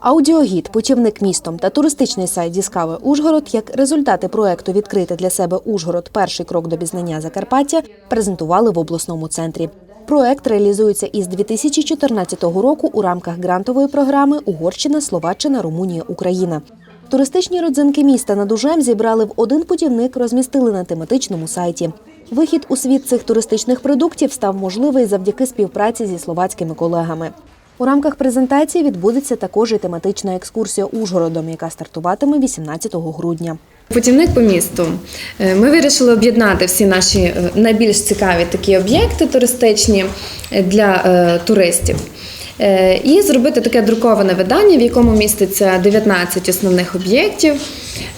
Аудіогід, путівник містом та туристичний сайт Діскаве Ужгород як результати проекту Відкрити для себе Ужгород перший крок до пізнання Закарпаття презентували в обласному центрі. Проект реалізується із 2014 року у рамках грантової програми Угорщина, Словаччина, Румунія, Україна. Туристичні родзинки міста над Ужем зібрали в один путівник, розмістили на тематичному сайті. Вихід у світ цих туристичних продуктів став можливий завдяки співпраці зі словацькими колегами. У рамках презентації відбудеться також і тематична екскурсія Ужгородом, яка стартуватиме 18 грудня. Путівник по місту. Е, Ми вирішили об'єднати всі наші е, найбільш цікаві такі об'єкти туристичні е, для туристів. І зробити таке друковане видання, в якому міститься 19 основних об'єктів.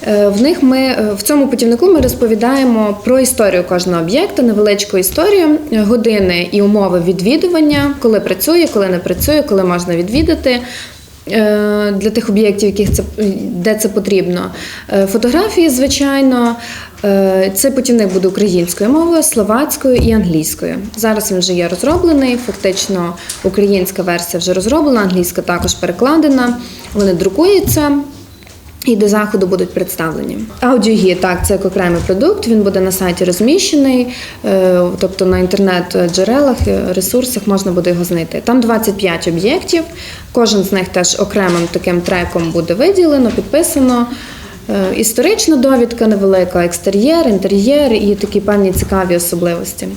Е, В них ми е, в цьому путівнику ми розповідаємо про історію кожного об'єкта, невеличку історію, е, години і умови відвідування, коли працює, коли не працює, коли можна відвідати. Для тих об'єктів, яких це де це потрібно. Фотографії, звичайно, цей путівник буде українською мовою, словацькою і англійською. Зараз він вже є розроблений. Фактично, українська версія вже розроблена, англійська також перекладена. Вони друкуються. І до заходу будуть представлені. Аудіогід, так, це як окремий продукт. Він буде на сайті розміщений, е, тобто на інтернет-джерелах, е, ресурсах можна буде його знайти. Там 25 об'єктів. Кожен з них теж окремим таким треком буде виділено, підписано. Е, Історична довідка невелика, екстер'єр, інтер'єр і такі певні цікаві особливості.